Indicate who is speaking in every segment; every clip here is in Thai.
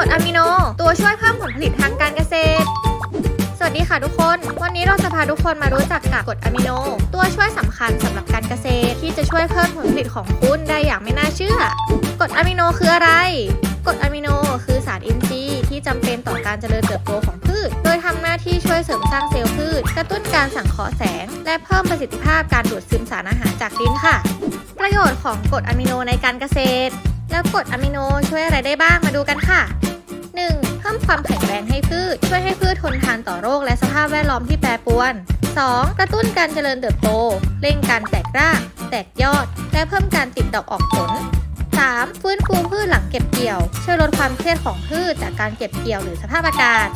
Speaker 1: รดอะมิโน ตัวช่วยเพิ่มผลผลิตทางการเกษตร สวัสดีค่ะทุกคน วันนี้เราจะพาทุกคนมารู้จักกับกรดอะมิโน ตัวช่วยสำคัญสำหรับการเกษตร ที่จะช่วยเพิ่มผลผลิตของคุณได้อย่างไม่น่าเชื่อกรดอะมิโนคืออะไรกรดอะมิโนคือสารอินทรีย์ที่จำเป็นต่อการเจริญเติบโตของพืช โดยทำหน้าที่ช่วยเสริมสร้างเซลล์พืช กระตุ้นการสังเคราะห์แสง และเพิ่มประสิทธิภาพการดูดซึมสารอาหารจากดินค่ะ ประโยชน์ของกรดอะมิโนในการเกษตร แล้วกรดอะมิโนช่วยอะไรได้บ้างมาดูกันค่ะ ความแข็งแรงให้พืช ช่วยให้พืชทนทานต่อโรคและสภาพแวดล้อมที่แปรปรวน 2. กระตุ้นการเจริญเติบโต เร่งการแตกราก แตกยอด และเพิ่มการติดดอกออกผล 3. ฟื้นฟูพืชหลังเก็บเกี่ยว ช่วยลดความเครียดของพืชจากการเก็บเกี่ยวหรือสภาพอากาศ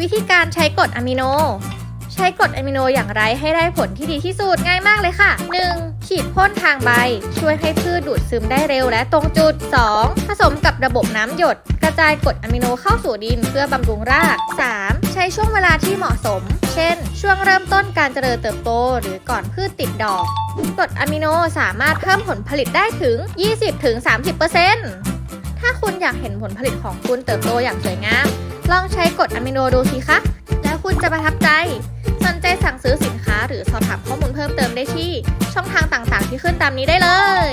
Speaker 1: วิธีการใช้กรดอะมิโน ใช้กรดอะมิโนอย่างไรให้ได้ผลที่ดีที่สุดง่ายมากเลยค่ะ 1. ฉีดพ่นทางใบ ช่วยให้พืชดูดซึมได้เร็วและตรงจุด 2. ผสมกับระบบน้ำหยด กระจายกรดอะมิโนเข้าสู่ดินเพื่อบำรุงราก 3. ใช้ช่วงเวลาที่เหมาะสม เช่น ช่วงเริ่มต้นการเจริญเติบโต หรือก่อนพืชติดดอกกรดอะมิโนสามารถเพิ่มผลผลิตได้ถึง 20-30%ถ้าคุณอยากเห็นผลผลิตของคุณเติบโตอย่างสวยงาม ลองใช้กรดอะมิโนดูสิคะ แล้วคุณจะประทับใจสนใจ สั่งซื้อสินค้าหรือสอบถามข้อมูลเพิ่มเติมได้ที่ช่องทางต่างๆ ที่ขึ้นตามนี้ได้เลย